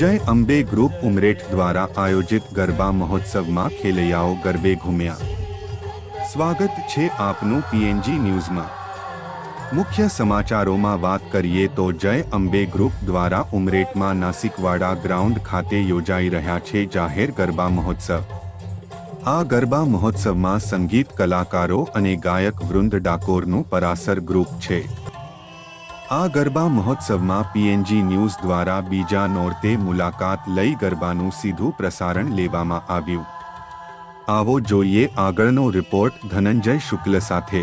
જય અંબે ગ્રુપ ઉમરેઠ દ્વારા આયોજિત ગરબા મહોત્સવમાં ખેલૈયાઓ ગરબે ઘૂમ્યા. સ્વાગત છે આપનું પીએનજી ન્યૂઝમાં. મુખ્ય સમાચારોમાં વાત કરીએ તો જય અંબે ગ્રુપ દ્વારા ઉમરેઠમાં નાસિકવાડા ગ્રાઉન્ડ ખાતે યોજાઈ રહ્યા છે જાહેર ગરબા મહોત્સવ. આ ગરબા મહોત્સવમાં સંગીત કલાકારો અને ગાયક વૃંદ ડાકોરનું પરાસર ગ્રુપ છે. આ ગરબા મહોત્સવમાં પીએનજી ન્યૂઝ દ્વારા બીજા નોરતે મુલાકાત લઈ ગરબાનું સીધું પ્રસારણ લેવામાં આવ્યું. આવો જોઈએ આગળનો રિપોર્ટ ધનંજય શુક્લ સાથે.